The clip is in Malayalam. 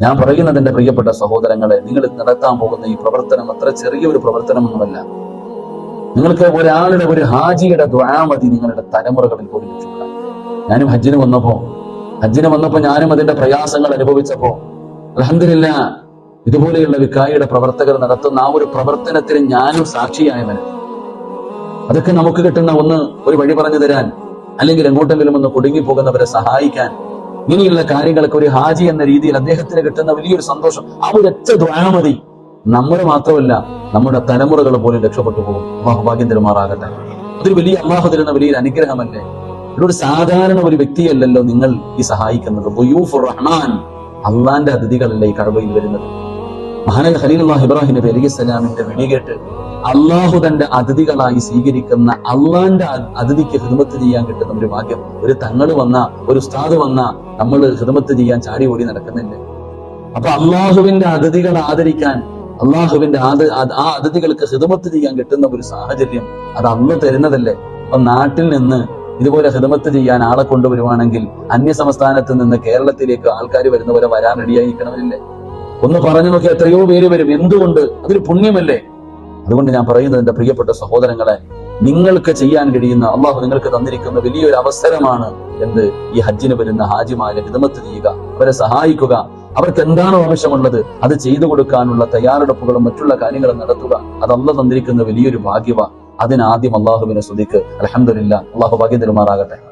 ഞാൻ പറയുന്നത് എന്റെ പ്രിയപ്പെട്ട സഹോദരങ്ങളെ നിങ്ങൾ നടത്താൻ പോകുന്ന ഈ പ്രവർത്തനം അത്ര ചെറിയൊരു പ്രവർത്തനമൊന്നുമല്ല. നിങ്ങൾക്ക് ഒരാളുടെ ഒരു ഹാജിയുടെ ദ്വാമതി നിങ്ങളുടെ തലമുറകളിൽ രക്ഷപ്പെടാൻ ഞാനും ഹജ്ജിന് വന്നപ്പോ ഹജ്ജിന് വന്നപ്പോ ഞാനും അതിന്റെ പ്രയാസങ്ങൾ അനുഭവിച്ചപ്പോ അലഹമില്ല ഇതുപോലെയുള്ള വിക്കായിയുടെ പ്രവർത്തകർ നടത്തുന്ന ആ ഒരു പ്രവർത്തനത്തിന് ഞാനും സാക്ഷിയായവന് അതൊക്കെ നമുക്ക് കിട്ടുന്ന ഒന്ന് ഒരു വഴി പറഞ്ഞു തരാൻ അല്ലെങ്കിൽ എങ്ങോട്ടെങ്കിലും ഒന്ന് കുടുങ്ങി പോകുന്നവരെ സഹായിക്കാൻ ഇങ്ങനെയുള്ള കാര്യങ്ങളൊക്കെ ഒരു ഹാജി എന്ന രീതിയിൽ അദ്ദേഹത്തിന് കിട്ടുന്ന വലിയൊരു സന്തോഷം. ആ ഒരൊറ്റ ദ്വാമതി നമ്മൾ മാത്രമല്ല നമ്മുടെ തലമുറകൾ പോലും രക്ഷപ്പെട്ടു പോകും. അള്ളാഹു തരുമാറാകട്ടെ അതൊരു വലിയ അള്ളാഹു തരുന്ന വലിയൊരു അനുഗ്രഹമല്ലേ? ഇവിടെ സാധാരണ ഒരു വ്യക്തിയല്ലല്ലോ നിങ്ങൾ ഈ സഹായിക്കുന്നത്. റഹ്മാൻ. അള്ളാന്റെ അതിഥികളല്ലേ ഈ കഴവയിൽ വരുന്നത്. മഹാനായ ഖലീലുല്ലാഹ് ഇബ്രാഹിം നബി അലി ഇസ്ലാമിന്റെ വിളി കേട്ട് അള്ളാഹു തന്റെ അതിഥികളായി സ്വീകരിക്കുന്ന അള്ളാന്റെ അതിഥിക്ക് ഹിദമത്ത് ചെയ്യാൻ കിട്ടുന്ന ഒരു ഭാഗ്യം. ഒരു തങ്ങൾ വന്ന ഒരു ഉസ്താദ് വന്ന നമ്മൾ ഹിദമത്ത് ചെയ്യാൻ ചാടി ഓടി നടക്കുന്നില്ല. അപ്പൊ അള്ളാഹുവിന്റെ അതിഥികളെ ആദരിക്കാൻ അള്ളാഹുവിന്റെ ആദ- ആ- ആ അതിഥികൾക്ക് ഹിദമത്ത് ചെയ്യാൻ കിട്ടുന്ന ഒരു സാഹചര്യം അത് അന്ന് തരുന്നതല്ലേ? അപ്പൊ നാട്ടിൽ നിന്ന് ഇതുപോലെ ഹിദമത്ത് ചെയ്യാൻ ആളെ കൊണ്ടുവരുവാണെങ്കിൽ അന്യ സംസ്ഥാനത്ത് നിന്ന് കേരളത്തിലേക്ക് ആൾക്കാർ വരുന്ന പോലെ വരാൻ റെഡിയായിരിക്കണമില്ലേ ഒന്ന് പറഞ്ഞു നോക്കി എത്രയോ പേര് വരും. എന്തുകൊണ്ട്? അതൊരു പുണ്യമല്ലേ? അതുകൊണ്ട് ഞാൻ പറയുന്നത് എന്റെ പ്രിയപ്പെട്ട സഹോദരങ്ങളെ നിങ്ങൾക്ക് ചെയ്യാൻ കഴിയുന്ന അള്ളാഹു നിങ്ങൾക്ക് തന്നിരിക്കുന്ന വലിയൊരു അവസരമാണ് എന്ത്? ഈ ഹജ്ജിന് വരുന്ന ഹാജിമാരെ വിധമത്ത് ചെയ്യുക അവരെ സഹായിക്കുക. അവർക്ക് എന്താണോ ആവശ്യമുള്ളത് അത് ചെയ്തു കൊടുക്കാനുള്ള തയ്യാറെടുപ്പുകളും മറ്റുള്ള കാര്യങ്ങളും നടത്തുക. അത് തന്നിരിക്കുന്ന വലിയൊരു ഭാഗ്യവ. അതിനാദ്യം അള്ളാഹുവിനെ സ്തുതിക്ക്. അലഹമില്ല അള്ളാഹു ഭാഗ്യം തരുമാറാകട്ടെ.